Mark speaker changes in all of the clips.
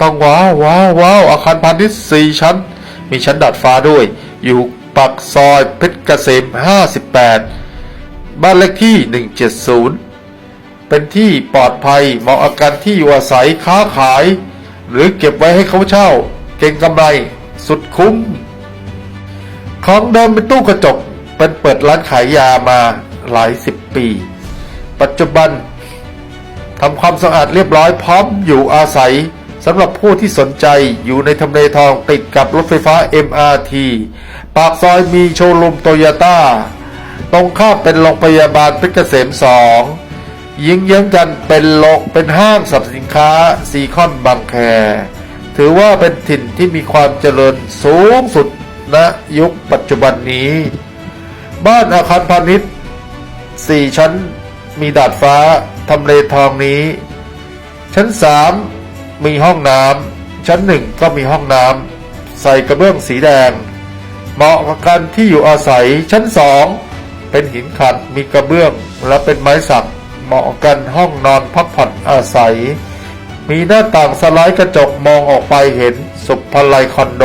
Speaker 1: ต้องว้าวว้าวว้าวอาคารพาณิชย์สี่ชั้น มีชั้นดาดฟ้าด้วย อยู่ปักซอยเพชรเกษม 58 บ้านเลขที่ 170 เป็นที่ปลอดภัยเหมาะอาการที่อยู่อาศัยค้าขาย หรือเก็บไว้ให้เขาเช่า เก่งกำไร สุดคุ้มของเดิมเป็นตู้กระจก เป็นเปิดร้านขายยามาหลายสิบปี ปัจจุบันทำความสะอาดเรียบร้อยพร้อมอยู่อาศัย สำหรับผู้ที่สนใจอยู่ในทำเลทองติดกับรถไฟฟ้า MRT ปากซอยมีโชว์รูมโตโยต้า ตรงข้ามเป็นโรงพยาบาลเพชรเกษมสองยิงเยื้องกันเป็นโลกเป็นห้างสรรพสินค้าซีคอนบางแค ถือว่าเป็นถิ่นที่มีความเจริญสูงสุดณยุคปัจจุบันนี้ บ้านอาคารพาณิชย์สี่ชั้นมีดาดฟ้าทำเลทองนี้ ชั้นสา มีห้องน้ำชั้นหนึ่งก็มีห้องน้ำใส่กระเบื้องสีแดง เหมาะกับการที่อยู่อาศัยชั้นสองเป็นหินขัดมีกระเบื้องและเป็นไม้สักเหมาะกันห้องนอนพักผ่อนอาศัย มีหน้าต่างสไลด์กระจกมองออกไปเห็นสุภาลัยคอนโด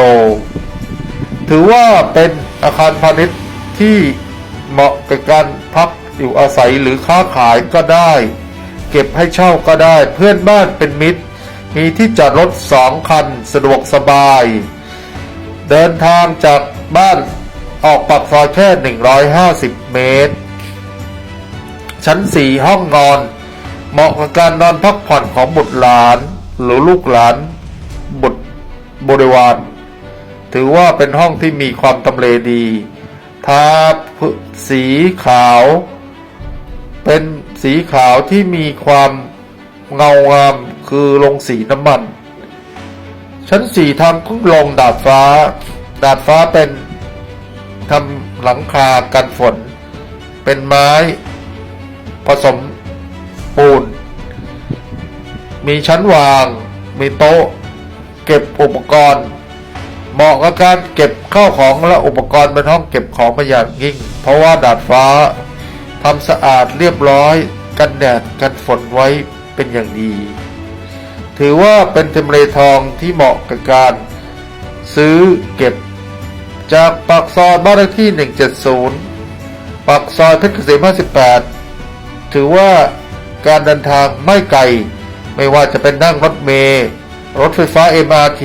Speaker 1: ถือว่าเป็นอาคารพาณิชย์ที่เหมาะกับการพักอยู่อาศัยหรือค้าขายก็ได้ เก็บให้เช่าก็ได้เพื่อนบ้านเป็นมิตร มีที่จอดรถสองคันสะดวกสบาย เดินทางจากบ้านออกปากซอยแค่ 150 เมตร ชั้น 4 ห้องนอน เหมาะกับการนอนพักผ่อนของบุตรหลาน หรือลูกหลานบุตรบริวารถือว่าเป็นห้องที่มีความทำเลดีทาสีขาว เป็นสีขาวที่มีความเงางาม คือลงสีน้ำมัน ชั้นสี่ทางขึ้นลงดาดฟ้า ดาดฟ้าเป็นทำหลังคากันฝน เป็นไม้ ผสมปูน มีชั้นวาง มีโต๊ะ เก็บอุปกรณ์ เหมาะกับการเก็บข้าวของและอุปกรณ์เป็นห้องเก็บของมาอย่างยิ่ง เพราะว่าดาดฟ้าทำสะอาดเรียบร้อย กันแดดกันฝนไว้เป็นอย่างดี ถือว่าเป็นทำเลทองที่เหมาะกับการ ซื้อเก็บ จากปากซอยบ้านเลขที่ 170 ปากซอยเพชรเกษม 58 ถือว่าการเดินทางไม่ไกล ไม่ว่าจะเป็นนั่งรถเมล์รถไฟฟ้า MRT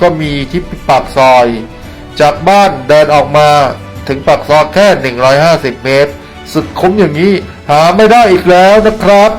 Speaker 1: ก็มีที่ปากซอย จากบ้านเดินออกมาถึงปากซอยแค่ 150 เมตร สุดคุ้มอย่างนี้หาไม่ได้อีกแล้วนะครับ